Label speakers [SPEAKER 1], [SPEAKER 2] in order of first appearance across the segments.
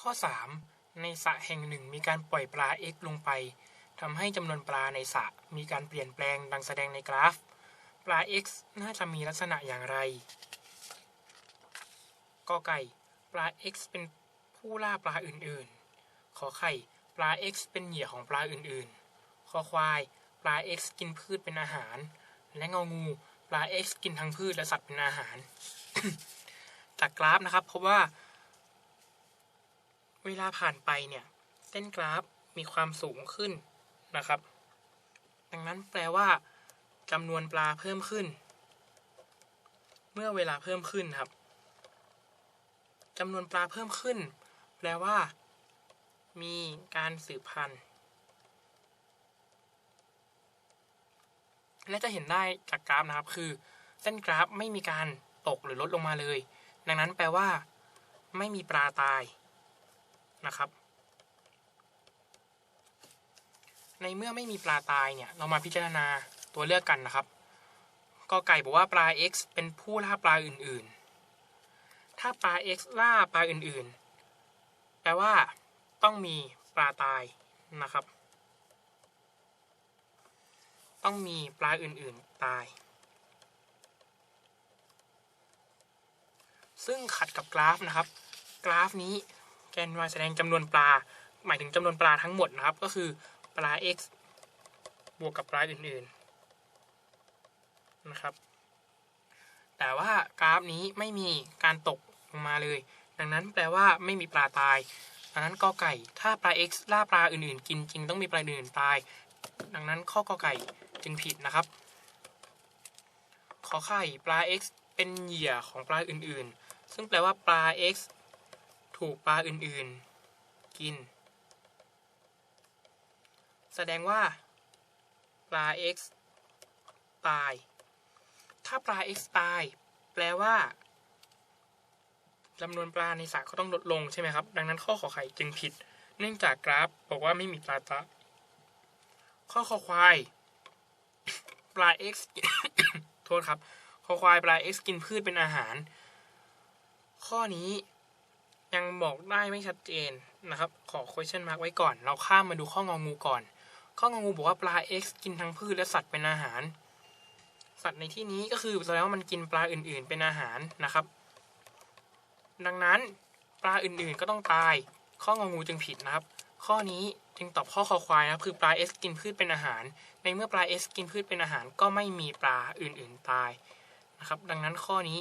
[SPEAKER 1] ข้อ 3 ในสระแห่งหนึ่งมีการปล่อยปลา x ลงไปทำให้จำนวนปลาในสระมีการเปลี่ยนแปลงดังแสดงในกราฟ ปลา x น่าจะมีลักษณะอย่างไรกอไก่ปลา x เป็นผู้ล่าปลาอื่นๆ ขอไข่ ปลา x เป็นเหยื่อของปลาอื่นๆ คอควาย ปลา x กินพืชเป็นอาหาร และงองู ปลา x กินทั้งพืชและสัตว์เป็นอาหาร จากกราฟนะครับพบว่า เวลาผ่านไปเนี่ย เส้นกราฟมีความสูงขึ้นนะครับ ดังนั้นแปลว่าจำนวนปลาเพิ่มขึ้น เมื่อเวลาเพิ่มขึ้นครับจำนวนปลาเพิ่มขึ้น แปลว่า มีการสืบพันธุ์ และจะเห็นได้จากกราฟนะครับ คือ เส้นกราฟไม่มีการตกหรือลดลงมาเลย ดังนั้นแปลว่า ไม่มีปลาตาย นะครับ ในเมื่อไม่มีปลาตายเนี่ยเรามาพิจารณาตัวเลือกกันนะครับกอไก่บอกว่าปลา x เป็นผู้ล่าปลาอื่นๆ ถ้าปลา x ล่าปลาอื่นๆ แปลว่าต้องมีปลาตายนะครับ ต้องมีปลาอื่นๆตาย ซึ่งขัดกับกราฟนะครับ กราฟนี้ แกน y แสดงจำนวนปลา หมายถึงจำนวนปลาทั้งหมดนะครับ ก็คือปลา x บวกกับปลาอื่นๆนะครับ แต่ว่ากราฟนี้ไม่มีการตกลงมาเลย ดังนั้นแปลว่าไม่มีปลาตายดังนั้นกอไก่ถ้าปลา x ล่าปลาอื่นๆ กินจริงต้องมีปลาอื่นตาย ดังนั้นข้อกอไก่จึงผิดนะครับ ขอไข่ปลา x เป็นเหยื่อของปลาอื่นๆ ซึ่งแปลว่าปลา x ถูกปลาอื่นๆ กิน แสดงว่า ปลา x ตาย ถ้าปลา x ตาย แปลว่าจำนวนปลาในสระก็ต้องลดลงใช่ไหมครับ ดังนั้นข้อขอไข่จึงผิด เนื่องจากกราฟบอกว่าไม่มีปลาตาข้อคอควาย ปลา x โทษครับ คอควายปลา x กินพืชเป็นอาหาร ข้อนี้ ยังบอกได้ไม่ชัดเจนนะครับ ขอ question mark ไว้ก่อน เราข้ามมาดูข้ององูก่อน ข้ององูบอกว่าปลา x กินทั้งพืชและสัตว์เป็นอาหาร สัตว์ในที่นี้ก็คือแสดงว่ามันกินปลาอื่นๆเป็นอาหารนะครับ ดังนั้นปลาอื่นๆก็ต้องตาย ข้ององูจึงผิดนะครับ ข้อนี้จึงตอบข้อคอควายนะครับคือปลา x กินพืชเป็นอาหาร ในเมื่อปลา x กินพืชเป็นอาหารก็ไม่มีปลาอื่นๆตายนะครับ ดังนั้นข้อนี้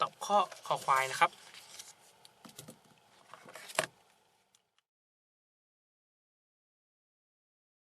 [SPEAKER 1] ตอบข้อคอควายนะครับ